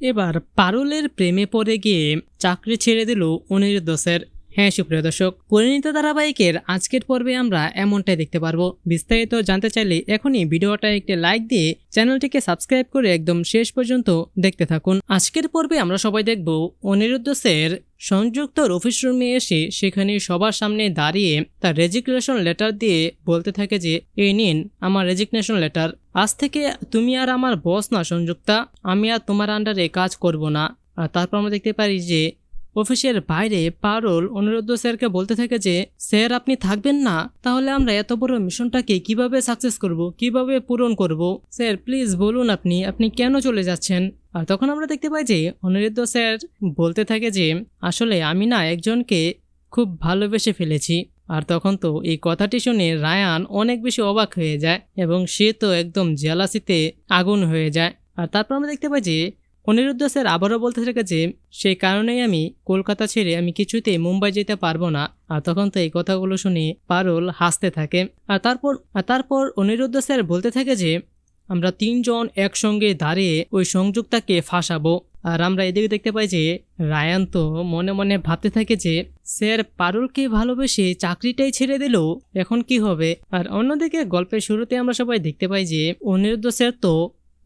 এবার পারুলের প্রেমে পড়ে গিয়ে চাকরি ছেড়ে দিল অনিরুদ্ধ স্যার হ্যাঁ সুপ্রিয় দর্শক, পরিণীত ধারাবাহিকের আজকের পর্বে আমরা এমনটাই দেখতে পারব। বিস্তারিত জানতে চাইলে এখনই ভিডিওটা একটি লাইক দিয়ে চ্যানেলটিকে সাবস্ক্রাইব করে একদম শেষ পর্যন্ত দেখতে থাকুন। আজকের পর্বে আমরা সবাই দেখব অনিরুদ্ধ স্যার সংযুক্ত অফিস রুমে এসে সেখানে সবার সামনে দাঁড়িয়ে তার রেজিগনেশন লেটার দিয়ে বলতে থাকে যে, এই নিন আমার রেজিগনেশন লেটার আজ থেকে তুমি আর আমার বস না সংযুক্তা। আমি আর তোমার আন্ডারে কাজ করব না। আর তারপর আমরা দেখতে পারি যে অফিসের বাইরে পারুল অনুরোধ স্যারকে বলতে থাকে যে, স্যার, আপনি থাকবেন না। তাহলে আমরা এত বড় মিশনটাকে কীভাবে সাকসেস করব, কীভাবে পূরণ করব? স্যার প্লিজ বলুন আপনি আপনি কেন চলে যাচ্ছেন? আর তখন আমরা দেখতে পাই যে অনিরুদ্ধ স্যার বলতে থাকে যে, আসলে আমি না একজনকে খুব ভালোবেসে ফেলেছি। আর তখন তো এই কথাটি শুনে রায়ান অনেক বেশি অবাক হয়ে যায় এবং সে তো একদম জেলাসিতে আগুন হয়ে যায়। আর তারপর আমরা দেখতে পাই যে অনিরুদ্ধ স্যার আবারও বলতে থাকে যে সেই কারণেই আমি কলকাতা ছেড়ে আমি কিছুতেই মুম্বাই যেতে পারব না। আর তখন তো এই কথাগুলো শুনে পারুল হাসতে থাকে। আর তারপর আর তারপর অনিরুদ্ধ স্যার বলতে থাকে যে, আমরা তিনজন একসঙ্গে দাঁড়িয়ে ওই সংযুক্তাকে ফাঁসাবো। আর আমরা এদিকে দেখতে পাই যে, রায়ান তো মনে মনে ভাবতে থাকে যে, স্যার পারুলকে ভালোবেসে চাকরিটাই ছেড়ে দিল, এখন কি হবে? আর অন্যদিকে গল্পের শুরুতে আমরা সবাই দেখতে পাই যে অনিরুদ্ধ স্যার তো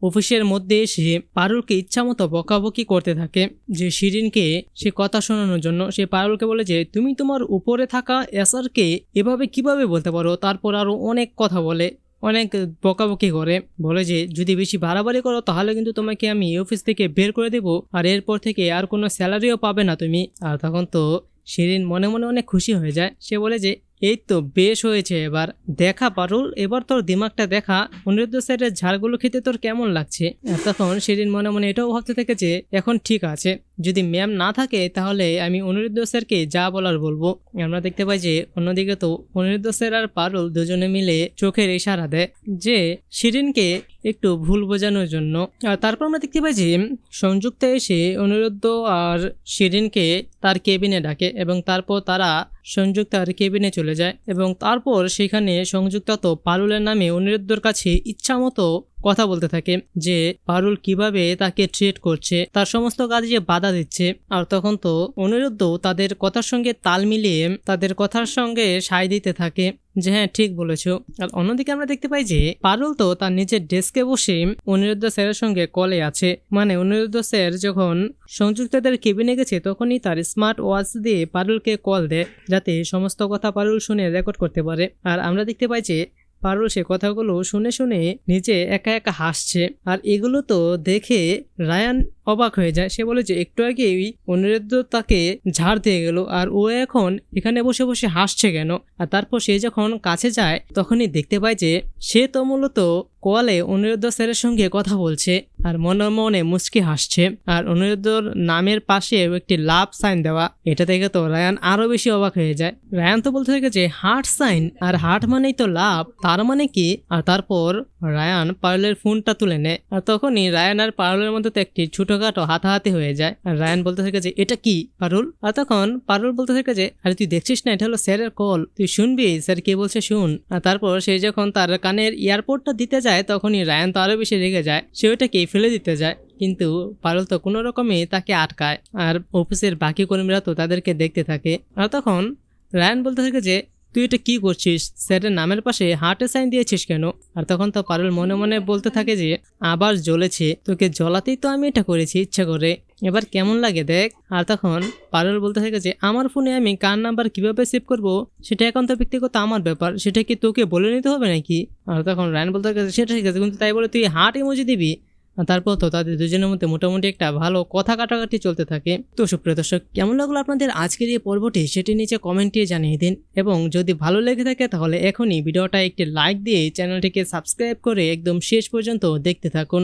অফিসের মধ্যে এসে পারুলকে ইচ্ছামতো বকাবকি করতে থাকে। যে শিরিনকে সে কথা শোনানোর জন্য সে পারুলকে বলে যে, তুমি তোমার উপরে থাকা এসারকে এভাবে কীভাবে বলতে পারো? তারপর আরও অনেক কথা বলে, অনেক বকাবকি করে। বলে যে, যদি বেশি বাড়াবাড়ি করো, তাহলে কিন্তু তোমাকে আমি অফিস থেকে বের করে দেব আর এরপর থেকে আর কোনো স্যালারিও পাবে না তুমি। আর তখন তো শিরিন মনে মনে অনেক খুশি হয়ে যায়। সে বলে যে এই তো বেশ হয়েছে এবার। দেখা পারুল, এবার তোর দিমাগটা দেখা। অনিরুদ্ধ স্যারের ঝাড়গুলো খেতে তোর কেমন লাগছে? তখন শিরিন মনে মনে এটাও ভাবতে থাকে যে, এখন ঠিক আছে। যদি ম্যাম না থাকে, তাহলে আমি অনিরুদ্ধ স্যারকে যা বলার বলব। আমরা দেখতে পাই যে, অন্যদিকে তো অনিরুদ্ধ স্যার আর পারুল দুজনে মিলে চোখের ইশারা দেয় যে, শিরিনকে একটু ভুল বোঝানোর জন্য। আর তারপর আমরা দেখতে পাই যে, সংযুক্ত এসে অনিরুদ্ধ আর শিরিনকে তার কেবিনে ডাকে এবং তারপর তারা সংযুক্ত আর কেবিনে চলে যায় এবং তারপর সেখানে সংযুক্ত তো পারুলের নামে অনিরুদ্ধর কাছে ইচ্ছামতো কথা বলতে থাকে যে, পারুল কীভাবে তাকে ট্রিট করছে, তার সমস্ত কাজে বাধা দিচ্ছে। আর তখন তো অনিরুদ্ধ তাদের কথার সঙ্গে তাল মিলিয়ে তাদের কথার সঙ্গে সায় দিতে থাকে। যে হ্যাঁ ঠিক বলেছ। আর অন্যদিকে আমরা দেখতে পাই যে পারুল তো তার নিজের ডেস্কে বসে অনিরুদ্ধ স্যারের সঙ্গে কলে আছে। মানে অনিরুদ্ধ স্যার যখন সংযুক্তদের কেবিনে গেছে, তখনই তার স্মার্ট ওয়াচ দিয়ে পারুলকে কল দেয়, যাতে সমস্ত কথা পারুল শুনে রেকর্ড করতে পারে। আর আমরা দেখতে পাই যে পারুল সে কথাগুলো শুনে শুনে নিজে একা একা হাসছে। আর এগুলো তো দেখে রায়ান অবাক হয়ে যায়। সে বলে যে, একটু আগেই অনিরুদ্ধ তাকে ঝাড় দিয়ে গেল আর ও এখন এখানে বসে বসে হাসছে কেন? আর তারপর সে যখন কাছে যায়, তখনই দেখতে পায় যে, সে তো মূলত কোয়ালে অনিরুদ্ধ স্যারের সঙ্গে কথা বলছে আর মনে মনে মুচকি হাসছে। আর অনিরুদ্ধর নামের পাশে একটি লাভ সাইন দেওয়া, এটা দেখে তো রায়ান আরও বেশি অবাক হয়ে যায়। রায়ান তো বলতে থাকে যে, হার্ট সাইন? আর হার্ট মানেই তো লাভ, তার মানে কি? আর তারপর রায়ান পারলের ফোনটা তুলে নেয়। আর তখনই রায়ান আর পারলের মধ্যে তো একটি ছোটখাটো হাতাহাতি হয়ে যায়। আর রায়ান বলতে থাকে যে, এটা কি, পারুল? আর তখন পারুল বলতে থাকে যে, আরে, তুই দেখছিস না, এটা হলো স্যারের কল। তুই শুনবি, স্যার কে বলছে শুন। আর তারপর সে যখন তার কানের এয়ারপোর্টটা দিতে যায়, তখনই রায়ান তো আরও বেশি রেগে যায়। সে ওইটাকে ফেলে দিতে যায়। কিন্তু পারুল তো কোনো রকমে তাকে আটকায়। আর অফিসের বাকি কর্মীরা তো তাদেরকে দেখতে থাকে। আর তখন রায়ান বলতে থাকে যে তুই এটা কি করছিস? স্যারের নামের পাশে হার্টের সাইন দিয়েছিস কেন? আর তখন তো পারুল মনে মনে বলতে থাকে যে, আবার জ্বলেছে। তোকে জ্বলাতেই তো আমি এটা করেছি, ইচ্ছা করে। এবার কেমন লাগে দেখ। আর তখন পারুল বলতে থাকে যে, আমার ফোনে আমি কার নাম্বার কীভাবে সেভ করব? সেটা এখন তো ব্যক্তিগত আমার ব্যাপার। সেটা কি তোকে বলে নিতে হবে নাকি? আর তখন রায়ন বলতে থাকে সেটা ঠিক আছে, কিন্তু তাই বলে তুই হার্ট ইমোজি দিবি? তারপর তো তাদের দুজনের মধ্যে মোটামুটি একটা ভালো কথা কাটাকাটি চলতে থাকে। তো সুপ্রিয় দর্শক, কেমন লাগল আপনাদের আজকের এই পর্বটি? সেটি নিচে কমেন্টে জানিয়ে দিন এবং যদি ভালো লেগে থাকে তাহলে এখনই ভিডিওটা একটি লাইক দিয়ে চ্যানেলটিকে সাবস্ক্রাইব করে একদম শেষ পর্যন্ত দেখতে থাকুন।